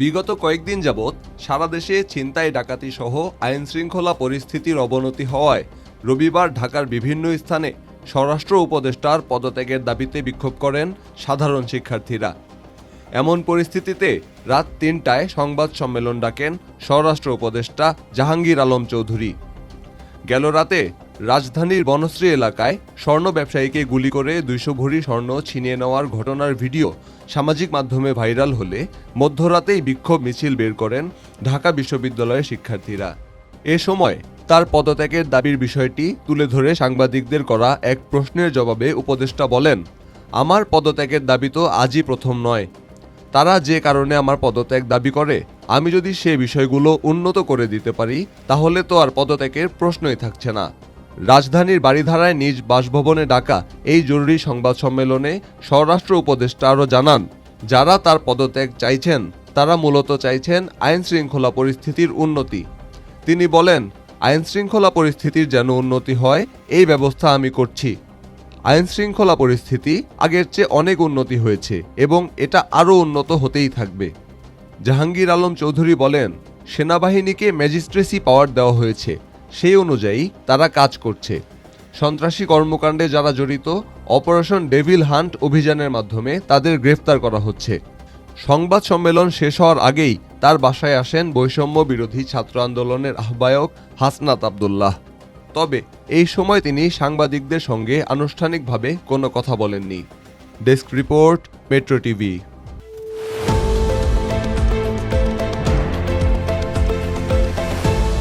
বিগত কয়েকদিন যাবৎ সারা দেশে ছিনতাই, ডাকাতি সহ আইন শৃঙ্খলা পরিস্থিতির অবনতি হওয়ায় রবিবার ঢাকার বিভিন্ন স্থানে স্বরাষ্ট্র উপদেষ্টার পদত্যাগের দাবিতে বিক্ষোভ করেন সাধারণ শিক্ষার্থীরা। এমন পরিস্থিতিতে রাত তিনটায় সংবাদ সম্মেলন ডাকেন স্বরাষ্ট্র উপদেষ্টা জাহাঙ্গীর আলম চৌধুরী। গেল রাতে রাজধানীর বনশ্রী এলাকায় স্বর্ণ ব্যবসায়ীকে গুলি করে দুইশো ভরি স্বর্ণ ছিনিয়ে নেওয়ার ঘটনার ভিডিও সামাজিক মাধ্যমে ভাইরাল হলে মধ্যরাতেই বিক্ষোভ মিছিল বের করেন ঢাকা বিশ্ববিদ্যালয়ের শিক্ষার্থীরা। এ সময় তার পদত্যাগের দাবির বিষয়টি তুলে ধরে সাংবাদিকদের করা এক প্রশ্নের জবাবে উপদেষ্টা বলেন, আমার পদত্যাগের দাবি তো আজই প্রথম নয়। তারা যে কারণে আমার পদত্যাগ দাবি করে, আমি যদি সে বিষয়গুলো উন্নত করে দিতে পারি, তাহলে তো আর পদত্যাগের প্রশ্নই থাকছে না। রাজধানীর বাড়িধারায় নিজ বাসভবনে ডাকা এই জরুরি সংবাদ সম্মেলনে স্বরাষ্ট্র উপদেষ্টা আরও জানান, যারা তার পদত্যাগ চাইছেন, তারা মূলত চাইছেন আইন শৃঙ্খলা পরিস্থিতির উন্নতি। তিনি বলেন আইন শৃঙ্খলা পরিস্থিতির যেন উন্নতি হয়, এই ব্যবস্থা আমি করছি। আইন শৃঙ্খলা পরিস্থিতি আগের চেয়ে অনেক উন্নতি হয়েছে এবং এটা আরও উন্নত হতেই থাকবে। জাহাঙ্গীর আলম চৌধুরী বলেন, সেনাবাহিনীকে ম্যাজিস্ট্রেসি পাওয়ার দেওয়া হয়েছে। সেই অনুযায়ী তারা কাজ করছে। সন্ত্রাসী কর্মকাণ্ডে যারা জড়িত, অপারেশন ডেভিল হান্ট অভিযানের মাধ্যমে তাদের গ্রেফতার করা হচ্ছে। সংবাদ সম্মেলন শেষ হওয়ার আগেই তার বাসায় আসেন বৈষম্য বিরোধী ছাত্র আন্দোলনের আহ্বায়ক হাসনাত আবদুল্লাহ। তবে এই সময় তিনি সাংবাদিকদের সঙ্গে আনুষ্ঠানিকভাবে কোনো কথা বলেননি। Desk report, Metro TV.